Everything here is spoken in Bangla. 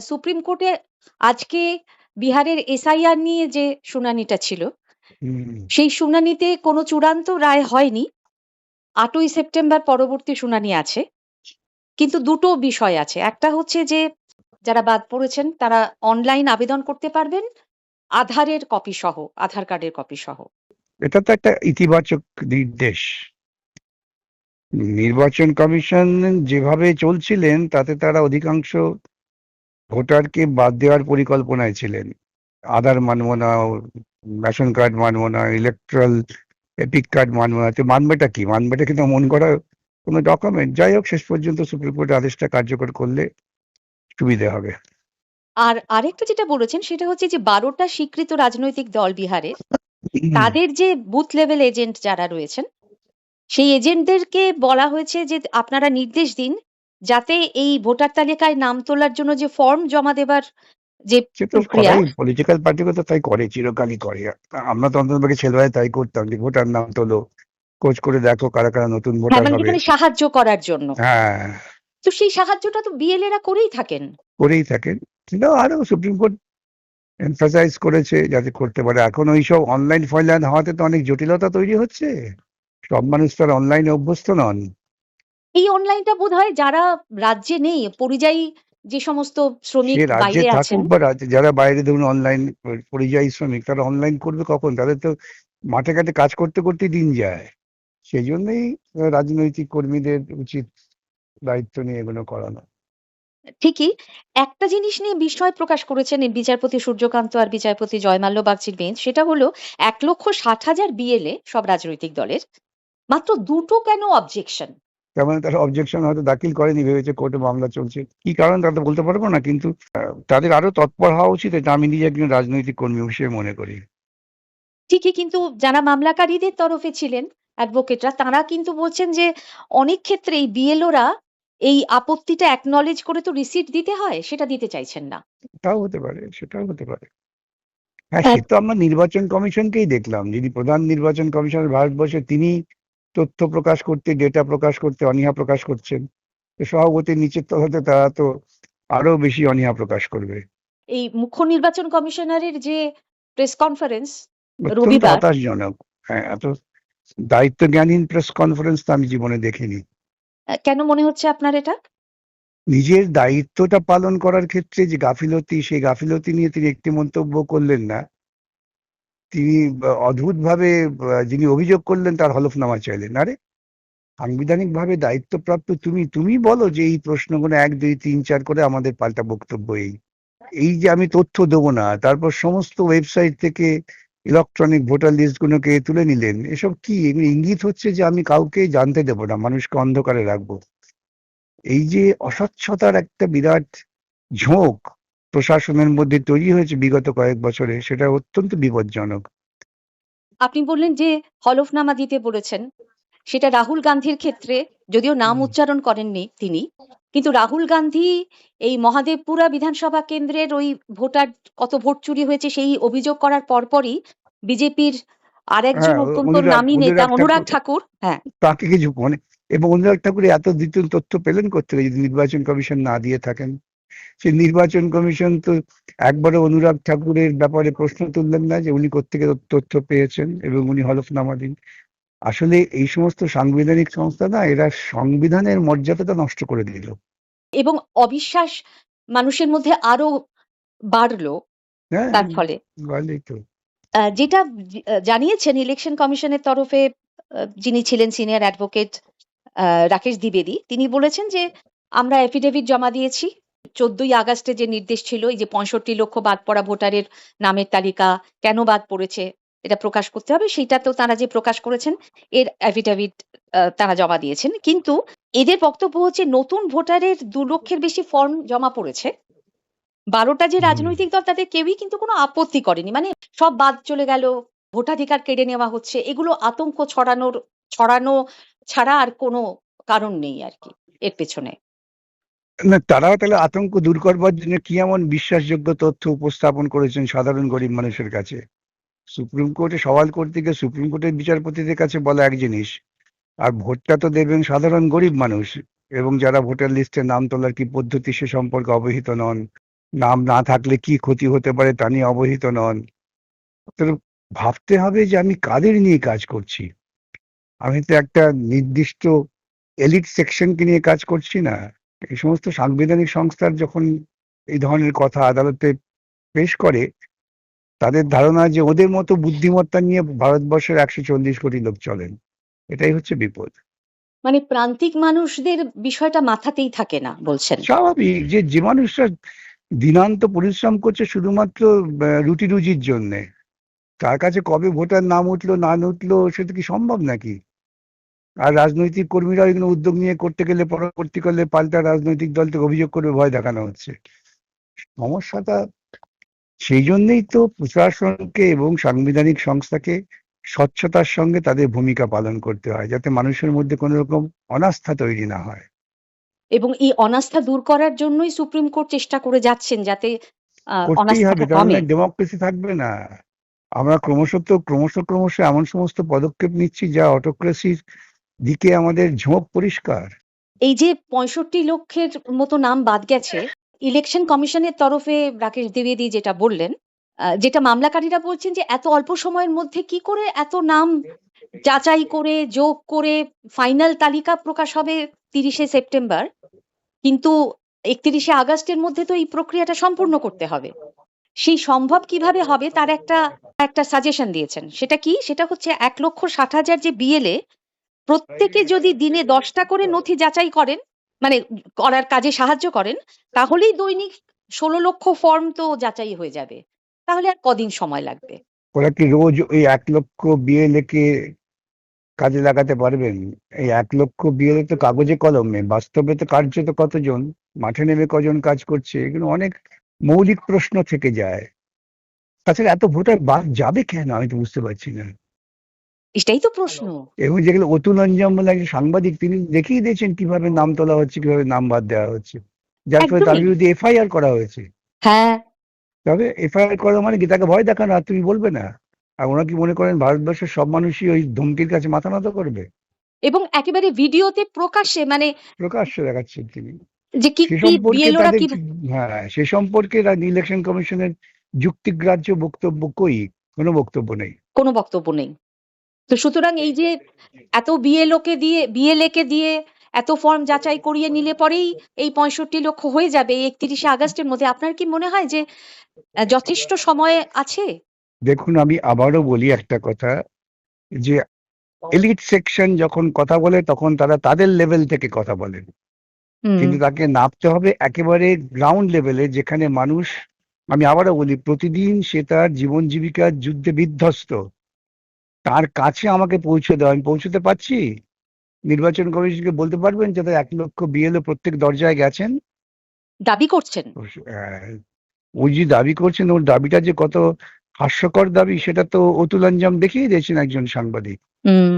সুপ্রিম কোর্টে আজকে বিহারের এসআইআর নিয়ে যে শুনানিটা ছিল সেই শুনানিতে কোনো চূড়ান্ত রায় হয়নি। আটই সেপ্টেম্বর পরবর্তী শুনানি আছে। কিন্তু দুটো বিষয় আছে। একটা হচ্ছে যে যারা বাদ পড়েছেন তারা অনলাইন আবেদন করতে পারবেন আধারের কপি সহ আধার কার্ডের কপি সহ। এটা তো একটা ইতিবাচক নির্দেশ। নির্বাচন কমিশন যেভাবে চলছিলেন তাতে তারা অধিকাংশ ভোটারকে বাদ দেওয়ার পরিকল্পনায় ছিলেন। আধার মানব না রেশন কার্ড মানব না ইলেকট্রাল এপিক কার্ড মানব না তো মানবেটা কি? মানবেটা কিন্তু মন করা কোনো ডকুমেন্ট যাই হোক শেষ পর্যন্ত সুপ্রিম কোর্ট আদেশটা কার্যকর করলে সুবিধে হবে। আর আরেকটা যেটা বলেছেন সেটা হচ্ছে যে বারোটা স্বীকৃত রাজনৈতিক দল বিহারে তাদের যে বুথ লেভেল এজেন্ট যারা রয়েছেন সেই এজেন্টদেরকে বলা হয়েছে যে আপনারা নির্দেশ দিন যাতে এই ভোটার তালিকায় নাম তোলার জন্য যে ফর্ম জমা দেবার যে প্রক্রিয়া পলিটিক্যাল পার্টিগুলো তো তাই করে চিরকালই করে। আমরা তো অন্ততপক্ষে ছেলেবেলায় তাই করতাম যে ভোটার নাম তোলো খোঁজ করে দেখো কারা কারা নতুন হ্যাঁ ভোটার মানে হবে। সাহায্য করার জন্য। হ্যাঁ। তো সেই সাহায্যটা তো বিএলএরা করেই থাকেন। করেই থাকেন। কিন্তু আরও সুপ্রিম কোর্ট এমফাসাইজ করেছে যাতে করতে পারে। এখন ওইসব অনলাইন ফয়লাইন হওয়াতে তো অনেক জটিলতা তৈরি হচ্ছে। সব মানুষ তো আর অনলাইনে অভ্যস্ত নন। এই অনলাইনটা বোধ হয় যারা রাজ্যে নেই পরিযায়ী যে সমস্ত শ্রমিক বাইরে আছেন যারা বাইরে ধরুন অনলাইন পরিযায়ী শ্রমিক তারা অনলাইন করবে কখন? তাদের তো মাঠে ঘাটে কাজ করতে করতে দিন যায়। সেই জন্যই রাজনৈতিক কর্মীদের উচিত দায়িত্ব নিয়ে এগুলো করানো। ঠিকই। একটা জিনিস নিয়ে বিস্ময় প্রকাশ করেছেন বিচারপতি সূর্যকান্ত আর বিচারপতি জয়মাল্য বাগচির বেঞ্চ সেটা হলো এক লক্ষ ষাট হাজার বিএলএ সব রাজনৈতিক দলের। মাত্র দুটো কেন অবজেকশন তার মানে তারা অবজেকশন হয়তো দাখিল করেনি ভেবেছে কোর্টে মামলা চলছে। কি কারণ তো বলতে পারব না কিন্তু তাদের আরও তৎপর হওয়া উচিত এটা আমি নিজে একজন রাজনৈতিক কর্মী হিসেবে মনে করি। ঠিকই কিন্তু যারা মামলাকারীদের তরফে ছিলেন অ্যাডভোকেটরা তারা কিন্তু বলছেন যে অনেক ক্ষেত্রেই বিএলওরা এই আপত্তিটা অ্যাকনলেজ করে তো রিসিট দিতে হয় সেটা দিতে চাইছেন না। তাও হতে পারে সেটাও হতে পারে। হ্যাঁ সে তো আমরা নির্বাচন কমিশনকেই দেখলাম। যিনি প্রধান নির্বাচন কমিশনার ভারতবর্ষে তিনি তথ্য প্রকাশ করতে ডেটা প্রকাশ করতে অনীহা প্রকাশ করছেন। সভাপতির নিচের তলাতে তারা তো আরও বেশি অনীহা প্রকাশ করবে। এই মুখ্য নির্বাচন কমিশনারের যে প্রেস কনফারেন্স রবিবার। হতাশজনক। হ্যাঁ এত দায়িত্ব জ্ঞানহীন প্রেস কনফারেন্স তো আমি জীবনে দেখিনি। কেন মনে হচ্ছে আপনার এটা? নিজের দায়িত্বটা পালন করার ক্ষেত্রে যে গাফিলতি সেই গাফিলতি নিয়ে তিনি একটি মন্তব্য করলেন না। তিনি অদ্ভুত ভাবে যিনি অভিযোগ করলেন তার হলফনামা চাইলেন। আরে সাংবিধানিক ভাবে দায়িত্বপ্রাপ্ত তুমি তুমি বলো যে এই প্রশ্নগুলো এক, দুই, তিন, চার করে আমাদের পাল্টা বক্তব্য এই। এই যে আমি তথ্য দেবো না, তারপর সমস্ত ওয়েবসাইট থেকে ইলেকট্রনিক ভোটার লিস্ট গুলোকে তুলে নিলেন, এসব কি? ইঙ্গিত হচ্ছে যে আমি কাউকে জানতে দেবো না, মানুষকে অন্ধকারে রাখব। এই যে অস্বচ্ছতার একটা বিরাট ঝোঁক প্রশাসনের মধ্যে তৈরি হয়েছে বিগত কয়েক বছরে সেটা অত্যন্ত বিপজ্জনক। আপনি বললেন যে হলফনামা দিতে বলেছেন সেটা রাহুল গান্ধীর ক্ষেত্রে যদিও নাম উচ্চারণ করেননি তিনি কিন্তু রাহুল গান্ধী এই মহাদেবপুরা বিধানসভা কেন্দ্রের ওই ভোটার কত ভোট চুরি হয়েছে সেই অভিযোগ করার পরপরই বিজেপির আরেকজন হ্যাঁ, অত্যন্ত নামী নেতা অনুরাগ। ঠাকুর হ্যাঁ। তাকে কিছু মানে এবং অনুরাগ ঠাকুর এত দ্বিতীয় তথ্য পেলেন করতে যদি নির্বাচন কমিশন না দিয়ে থাকেন? সেই নির্বাচন কমিশন তো একবারও অনুরাগ ঠাকুরের ব্যাপারে প্রশ্ন তুললেন না যে উনি কোথেকে তথ্য পেয়েছেন এবং উনি হলফনামা দিন। আসলে এই সমস্ত সাংবিধানিক সংস্থা না এরা সংবিধানের মর্যাদাটা নষ্ট করে দিল। এবং অবিশ্বাস মানুষের মধ্যে আরও বাড়লো হ্যাঁ তার ফলে। যেটা জানিয়েছেন ইলেকশন কমিশনের তরফে যিনি ছিলেন সিনিয়র অ্যাডভোকেট রাকেশ দ্বিবেদী তিনি বলেছেন যে আমরা এফিডেভিট জমা দিয়েছি চোদ্দই আগস্টে যে নির্দেশ ছিল এই যে পঁয়ষট্টি লক্ষ বাদ পড়া ভোটারের নামের তালিকা কেন বাদ পড়েছে এটা প্রকাশ করতে হবে সেটা তো তারা যে প্রকাশ করেছেন এর অ্যাফিডেভিট তারা জমা দিয়েছেন। কিন্তু এদের বক্তব্য হচ্ছে নতুন ভোটারের দু লক্ষের বেশি ফর্ম জমা পড়েছে। বারোটা যে রাজনৈতিক দল তাদের কেউই কিন্তু কোনো আপত্তি করেনি। মানে সব বাদ চলে গেল ভোটাধিকার কেড়ে নেওয়া হচ্ছে এগুলো আতঙ্ক ছড়ানোর ছড়ানো ছাড়া আর কোনো কারণ নেই আর কি এর পেছনে। না, তারাও তাহলে আতঙ্ক দূর করবার জন্য কি এমন বিশ্বাসযোগ্য তথ্য উপস্থাপন করেছেন সাধারণ গরিব মানুষের কাছে? সুপ্রিম কোর্টে সওয়াল করতে গিয়ে সুপ্রিম কোর্টের বিচারপতিদের কাছে বলা এক জিনিস, আর ভোটটা তো দেবেন সাধারণ গরিব মানুষ, এবং যারা ভোটার লিস্টে নাম তোলার কি পদ্ধতি সে সম্পর্কে অবহিত নন, নাম না থাকলে কি ক্ষতি হতে পারে তা নিয়ে অবহিত নন। ভাবতে হবে যে আমি কাদের নিয়ে কাজ করছি? আমি তো একটা নির্দিষ্ট এলিট সেকশনকে নিয়ে কাজ করছি না। এই সমস্ত সাংবিধানিক সংস্থার যখন এই ধরনের কথা আদালতে পেশ করে তাদের ধারণা যে ওদের মতো বুদ্ধিমত্তা নিয়ে ভারতবর্ষের একশো চল্লিশ কোটি লোক চলেন এটাই হচ্ছে বিপদ। মানে প্রান্তিক মানুষদের বিষয়টা মাথাতেই থাকে না বলছেন। স্বাভাবিক যে যে মানুষরা দিনান্ত পরিশ্রম করছে শুধুমাত্র রুটি রুজির জন্যে তার কাছে কবে ভোটার নাম উঠল না উঠল সেটা কি সম্ভব নাকি? আর রাজনৈতিক কর্মীরা এগুলো উদ্যোগ নিয়ে করতে গেলে পরবর্তীকালে পাল্টা রাজনৈতিক দল থেকে অভিযোগ করবে ভয় দেখানো হচ্ছে। সমস্যাটা সেই জন্যই তো প্রশাসনকে এবং সাংবিধানিক সংস্থাকে স্বচ্ছতার সঙ্গে তাদের ভূমিকা পালন করতে হয় যাতে মানুষের মধ্যে কোনো রকম অনাস্থা তৈরি না হয়। এবং এই অনাস্থা দূর করার জন্যই সুপ্রিম কোর্ট চেষ্টা করে যাচ্ছেন যাতে ডেমোক্রেসি থাকবে না। আমরা ক্রমশ তো ক্রমশ ক্রমশ এমন সমস্ত পদক্ষেপ নিচ্ছি যা অটোক্রেসির দিকে আমাদের ঝোঁক পরিষ্কার। এই যে পঁয়ষট্টি লক্ষের মতো নাম বাদ গেছে, ইলেকশন কমিশনের তরফে রাকেশ দ্বিবেদী যেটা বললেন যেটা মামলাকারীরা বলছেন যে এত অল্প সময়ের মধ্যে কি করে এত নাম যাচাই করে, যোগ করে ফাইনাল তালিকা প্রকাশ হবে তিরিশে সেপ্টেম্বর? কিন্তু একত্রিশে আগস্টের মধ্যে তো এই প্রক্রিয়াটা সম্পূর্ণ করতে হবে। সেই সম্ভব কীভাবে হবে তার একটা একটা সাজেশন দিয়েছেন। সেটা কি? সেটা হচ্ছে এক লক্ষ ষাট হাজার যে বিএলএ প্রত্যেকে যদি দিনে দশটা করে নথি যাচাই করেন মানে করার কাজে সাহায্য করেন তাহলেই দৈনিক ষোলো লক্ষ ফর্ম তো যাচাই হয়ে যাবে। তাহলে আর কদিন সময় লাগবে? ওরা কি রোজ ওই এক লক্ষ বিএলএ কে কাজে লাগাতে পারবেন? এই এক লক্ষ বিএলএ তো কাগজে কলমে বাস্তবে তো কার্যত কতজন? মাঠে নেমে কজন কাজ করছে? এগুলো অনেক মৌলিক প্রশ্ন থেকে যায়। তাছাড়া এত ভোটার বাদ যাবে কেন? আমি তো বুঝতে পারছি না। এটাই তো প্রশ্ন। এবং যেগুলো অতুল অঞ্জম বলে একজন সাংবাদিক তিনি দেখিয়ে দিয়েছেন কীভাবে নাম তোলা হচ্ছে কীভাবে নাম বাদ দেওয়া হচ্ছে। যার ফলে তার বিরুদ্ধে এফআইআর করা হয়েছে। হ্যাঁ। তবে এফআইআর করা মানে কি? তাকে ভয় দেখানো আর তুমি বলবে না। আর ওরা কি মনে করেন ভারতবর্ষের সব মানুষই ওই ধমকির কাছে মাথা নত করবে? এবং একেবারে ভিডিওতে প্রকাশ্যে মানে প্রকাশ্যে দেখাচ্ছেন তিনি। যে কি বিএলওরা কি হ্যাঁ সে সম্পর্কে ইলেকশন কমিশনের যুক্তিগ্রাহ্য বক্তব্য কই? কোনো বক্তব্য নেই। কোনো বক্তব্য নেই। তো সুতরাং এই যে এত বিএলও কে দিয়ে বিএলএ কে দিয়ে এত ফর্ম যাচাই করিয়ে নিলে পরেই এই পঁয়ষট্টি লক্ষ হয়ে যাবে একত্রিশে আগস্টের মধ্যে। আপনার কি মনে হয় যে যথেষ্ট সময় আছে? দেখুন আমি আবারও বলি একটা কথা যে এলিট সেকশন যখন কথা বলে তখন তারা তাদের লেভেল থেকে কথা বলেন কিন্তু তাকে নামতে হবে একেবারে গ্রাউন্ড লেভেলে যেখানে মানুষ আমি আবারও বলি প্রতিদিন সে তার জীবন জীবিকার যুদ্ধে বিধ্বস্ত। তার কাছে আমাকে পৌঁছে দেওয়া আমি পৌঁছতে পারছি? নির্বাচন কমিশনকে বলতে পারবেন যাতে এক লক্ষ বিএলও প্রত্যেক দরজায় গেছেন? দাবি করছেন। ওই যে দাবি করছেন ওর দাবিটা যে কত হাস্যকর দাবি সেটা তো অতুল আঞ্জাম দেখিয়ে দিয়েছেন একজন সাংবাদিক। হুম।